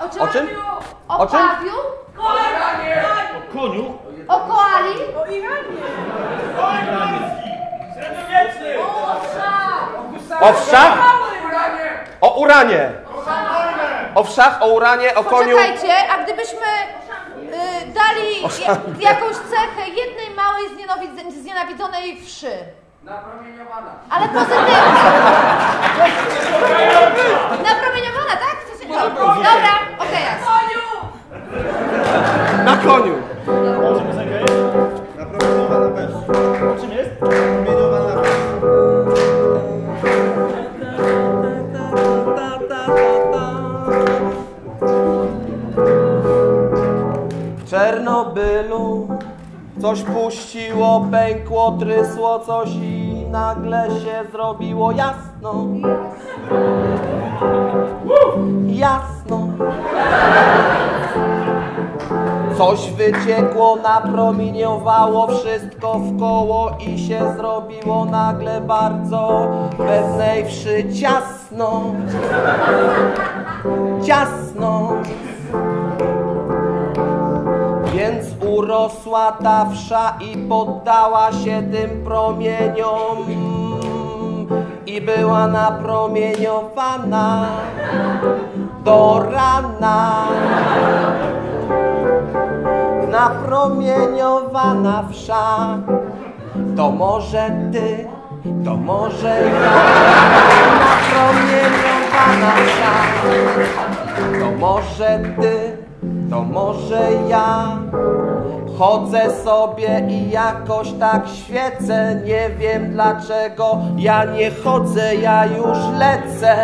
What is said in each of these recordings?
O czym? O O czym? Pawiu? O koniu? O koali? O Iranie! O wszach? O uranie. O wszach, o uranie, o koniu. Poczekajcie, a gdybyśmy y, dali je, jakąś cechę jednej małej znienawidz- znienawidzonej wszy. Napromieniowana. Ale pozytywnie. Czym. W Czernobylu coś puściło, pękło, trysło coś i nagle się zrobiło jasno. Jasno. Coś wyciekło, napromieniowało wszystko w koło i się zrobiło nagle bardzo pewnej wszy ciasno. Ciasno. Więc urosła ta wsza i poddała się tym promieniom i była napromieniowana do rana. Napromieniowana wsza, to może ty, to może ja. Napromieniowana wsza, to może ty, to może ja. Chodzę sobie i jakoś tak świecę, nie wiem dlaczego ja nie chodzę, ja już lecę.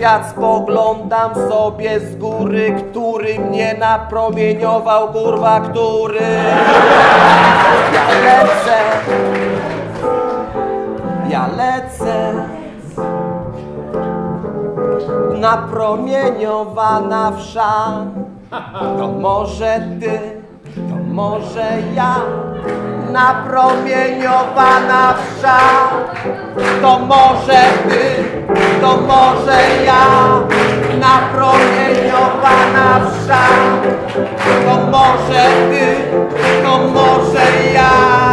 Świat spoglądam sobie z góry, który mnie napromieniował, kurwa, który. Ja lecę, ja lecę. Napromieniowana wsza, to może ty, to może ja. Napromieniowana wsza, to może ty, to może ja. Napromieniowana wsza, to może ty, to może ja.